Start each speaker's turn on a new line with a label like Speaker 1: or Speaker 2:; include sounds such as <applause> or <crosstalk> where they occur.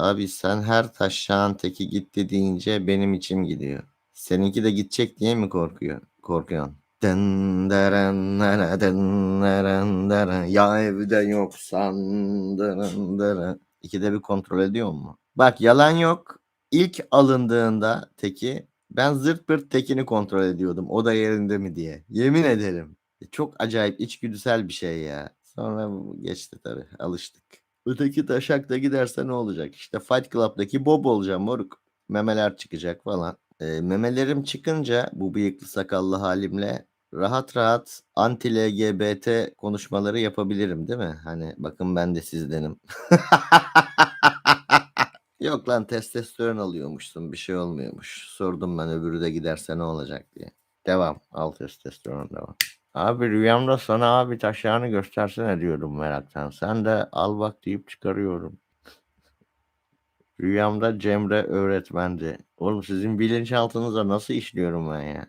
Speaker 1: Abi sen her taşağın teki gitti deyince benim içim gidiyor. Seninki de gidecek diye mi korkuyor? Korkuyorsun. Dın dırın dırı dın dırın dırı. Ya evde yoksan dırın dırı. İkide bir kontrol ediyor mu? Bak yalan yok. İlk alındığında teki ben zırt pırt tekini kontrol ediyordum. O da yerinde mi diye. Yemin ederim. E, Çok acayip içgüdüsel bir şey ya. Sonra geçti tabii. Alıştık. Öteki taşakta giderse ne olacak? İşte Fight Club'daki Bob olacağım moruk. Memeler çıkacak falan. E, memelerim çıkınca bu bıyıklı sakallı halimle rahat rahat anti LGBT konuşmaları yapabilirim değil mi? Hani bakın ben de sizdenim. <laughs> Yok lan testosteron alıyormuşsun bir şey olmuyormuş. Sordum ben öbürü de giderse ne olacak diye. Devam. Al testosteron devam. Abi rüyamda sana abi taşağını göstersene diyorum meraktan. Sen de al bak deyip çıkarıyorum. Rüyamda Cemre öğretmendi. Oğlum sizin bilinçaltınıza nasıl işliyorum ben ya?